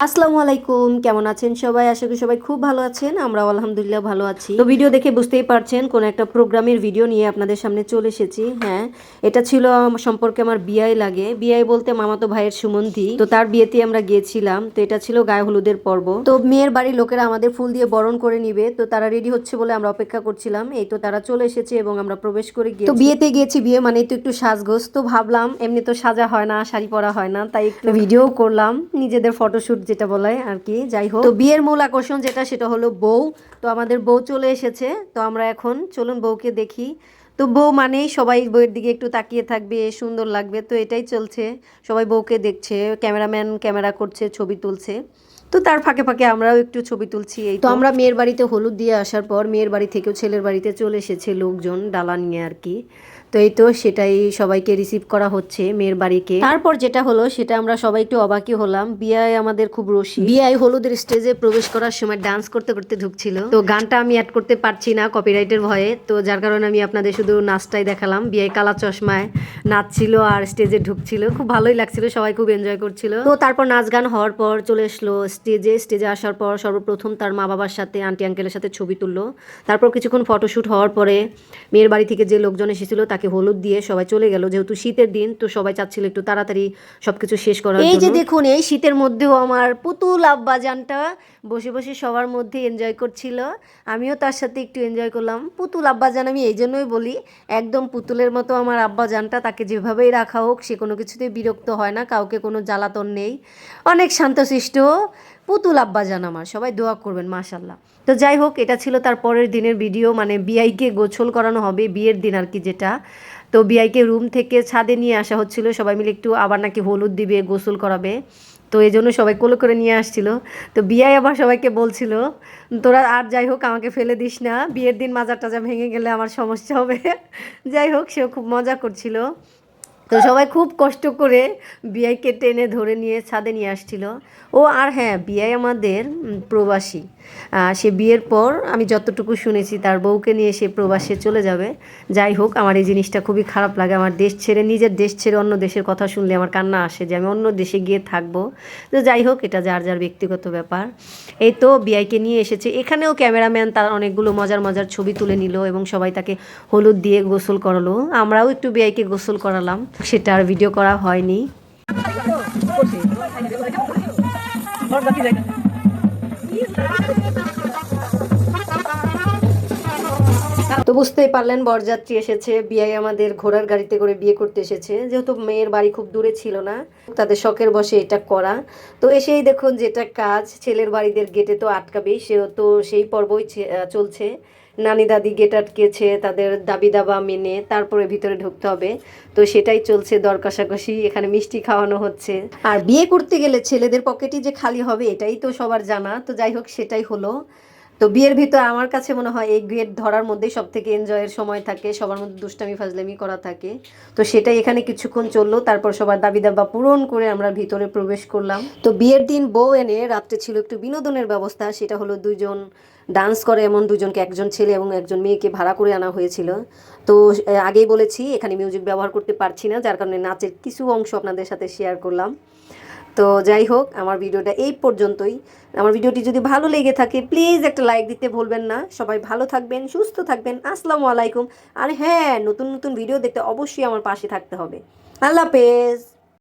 আসসালামু আলাইকুম কেমন আছেন সবাই? আশা করি সবাই খুব ভালো আছেন আমরা আলহামদুলিল্লাহ ভালো আছি। তো ভিডিও দেখে বুঝতেই পারছেন কোন একটা প্রোগ্রামের ভিডিও নিয়ে আপনাদের সামনে চলে এসেছি হ্যাঁ। এটা ছিল সম্পর্কে আমার বিয়াই লাগে। বিয়াই বলতে মামাতো ভাইয়ের সুমন্তি। তো তার বিয়েতে আমরা গিয়েছিলাম তো এটা ছিল গায়ে হলুদের পর্ব। তো মেয়ের বাড়ির লোকেরা আমাদের ফুল দিয়ে বরণ করে নিবে তো তারা রেডি হচ্ছে বলে আমরা অপেক্ষা করছিলাম। এই তো তারা চলে এসেছে এবং আমরা প্রবেশ করে গিয়ে তো বিয়েতে গিয়েছি বিয়ে মানে তো একটু সাজগোজ। তো ভাবলাম এমনি তো সাজা হয় না শাড়ি পরা হয় না তাই একটু ভিডিও করলাম নিজেদের ফটোশুট যেটা বলে আর কি, যাই হোক। তো বিয়ের মূল আকর্ষণ যেটা, সেটা হলো বউ। তো আমাদের বউ চলে এসেছে, তো আমরা এখন চলুন বউকে দেখি। তো বউ মানেই সবাই বউয়ের দিকে একটু তাকিয়ে থাকবে সুন্দর লাগবে। তো এটাই চলছে। সবাই বউকে দেখছে ক্যামেরাম্যান ক্যামেরা করছে ছবি তুলছে। তো তার ফাঁকে ফাঁকে আমরাও একটু ছবি তুলছি এই তো আমরা মেয়ের বাড়িতে হলুদ দিয়ে আসার পর মেয়ের বাড়ি থেকেও ছেলের বাড়িতে চলে এসেছে লোকজন ডালা নিয়ে আর কি। তো এই তো সেটাই সবাইকে রিসিভ করা হচ্ছে মেয়ের বাড়িকে। তারপর যেটা হলো সেটা আমরা সবাই একটু অবাকই হলাম। বিয়ায় আমাদের খুব রসি বিয়ায় হলুদের স্টেজে প্রবেশ করার সময় ডান্স করতে করতে ঢুকছিল। তো গানটা আমি অ্যাড করতে পারছি না কপিরাইটের ভয়ে। তো যার কারণে আমি আপনাদের শুধু নাচটাই দেখালাম বিয়ায় কালা চশমায় নাচছিল আর স্টেজে ঢুকছিল। খুব ভালোই লাগছিল সবাই খুব এনজয় করছিল। তো তারপর নাচ গান হওয়ার পর চলে এসলো স্টেজে। স্টেজে আসার পর সর্বপ্রথম তার মা বাবার সাথে আন্টি আঙ্কেলের সাথে ছবি তুললো। তারপর কিছুক্ষণ ফটোশ্যুট হওয়ার পরে মেয়ের বাড়ি থেকে যে লোকজন এসেছিল তাকে হলুদ দিয়ে সবাই চলে গেল। যেহেতু শীতের দিন তো সবাই চাচ্ছিল একটু তাড়াতাড়ি সবকিছু শেষ করার এই যে দেখুন এই শীতের মধ্যেও আমার পুতুল আব্বাজানটা বসে বসে সবার মধ্যে এনজয় করছিল। আমিও তার সাথে একটু এনজয় করলাম। পুতুল আব্বাজান আমি এই জন্যই বলি একদম পুতুলের মতো আমার আব্বা জানটা, তাকে যেভাবেই রাখা হোক, সে কোনো কিছুতেই বিরক্ত হয় না, কাউকে কোনো জ্বালাতন নেই। অনেক শান্তশিষ্ট পুতুল আব্বাজান আমার, সবাই দোয়া করবেন মাশাল্লাহ তো যাই হোক, এটা ছিল তার পরের দিনের ভিডিও মানে বিআইকে গোছল করানো হবে বিয়ের দিন আর কি যেটা। তো বিআইকে রুম থেকে ছাদে নিয়ে আসা হচ্ছিল, সবাই মিলে একটু আবার নাকি হলুদ দিবে, গোসল করাবে। তো এই জন্য সবাই কোলো করে নিয়ে আসছিল। তো বিয়াই আবার সবাইকে বলছিল, তোরা আর যাই হোক, আমাকে ফেলে দিস না, বিয়ের দিন মাজার টাজা ভেঙে গেলে আমার সমস্যা হবে। যাই হোক, সেও খুব মজা করছিল। তো সবাই খুব কষ্ট করে বিআইকে টেনে ধরে নিয়ে ছাদে নিয়ে আসছিল। ও আর হ্যাঁ বিআই আমাদের প্রবাসী। সে বিয়ের পর আমি যতটুকু শুনেছি তার বউকে নিয়ে সে প্রবাসে চলে যাবে। যাই হোক, আমার এই জিনিসটা খুবই খারাপ লাগে। আমার দেশ ছেড়ে, নিজের দেশ ছেড়ে অন্য দেশের কথা শুনলে আমার কান্না আসে যে আমি অন্য দেশে গিয়ে থাকব। তো যাই হোক, এটা যার যার ব্যক্তিগত ব্যাপার। এই তো বিআইকে নিয়ে এসেছে। এখানেও ক্যামেরাম্যান তার অনেকগুলো মজার মজার ছবি তুলে নিল এবং সবাই তাকে হলুদ দিয়ে গোসল করালো। আমরাও একটু বিআইকে গোসল করালাম। সেটা আর ভিডিও করা হয়নি। তো বুঝতেই পারলেন, বরযাত্রী এসেছে বিয়ে আমাদের ঘোড়ার গাড়িতে করে বিয়ে করতে এসেছে। যেহেতু মেয়ের বাড়ি খুব দূরে ছিল না, তাদের শখের বসে এটা করা। তো এসেই দেখুন যেটা কাজ, ছেলের বাড়িদের গেটে তো আটকাবেই সে তো সেই পর্বই চলছে। নানি দাদি গেট আটকেছে তাদের দাবি দাবা মেনে তারপরে ভিতরে ঢুকতে হবে। তো সেটাই চলছে দর কষাকষি এখানে মিষ্টি খাওয়ানো হচ্ছে। আর বিয়ে করতে গেলে ছেলেদের পকেটই যে খালি হবে, এটাই তো সবার জানা। তো যাই হোক, সেটাই হলো। তো বিয়ের ভিতর আমার কাছে মনে হয় এই গেট ধরার মধ্যেই সব থেকে এনজয়ের সময় থাকে, সবার মধ্যে দুষ্টামি, ফাজলামি করা থাকে। তো সেটাই এখানে কিছুক্ষণ চলল, তারপর সবার দাবি দাবা পূরণ করে আমরা ভিতরে প্রবেশ করলাম। তো বিয়ের দিন বউ এনে রাত্রে ছিল একটু বিনোদনের ব্যবস্থা, সেটা হলো দুজন ডান্স করে, এমন দুজনকে একজন ছেলে এবং একজন মেয়েকে ভাড়া করে আনা হয়েছিল। তো আগেই বলেছি, এখানে মিউজিক ব্যবহার করতে পারছি না, যার কারণে নাচের কিছু অংশ আপনাদের সাথে শেয়ার করলাম। তো যাই হোক, আমার ভিডিওটা এই পর্যন্তই। আমার ভিডিওটি যদি ভালো লেগে থাকে প্লিজ একটা লাইক দিতে ভুলবেন না। সবাই ভালো থাকবেন, সুস্থ থাকবেন। আসসালামু আলাইকুম। আর হ্যাঁ নতুন নতুন ভিডিও দেখতে অবশ্যই আমার পাশে থাকতে হবে। আল্লাহ হাফেজ।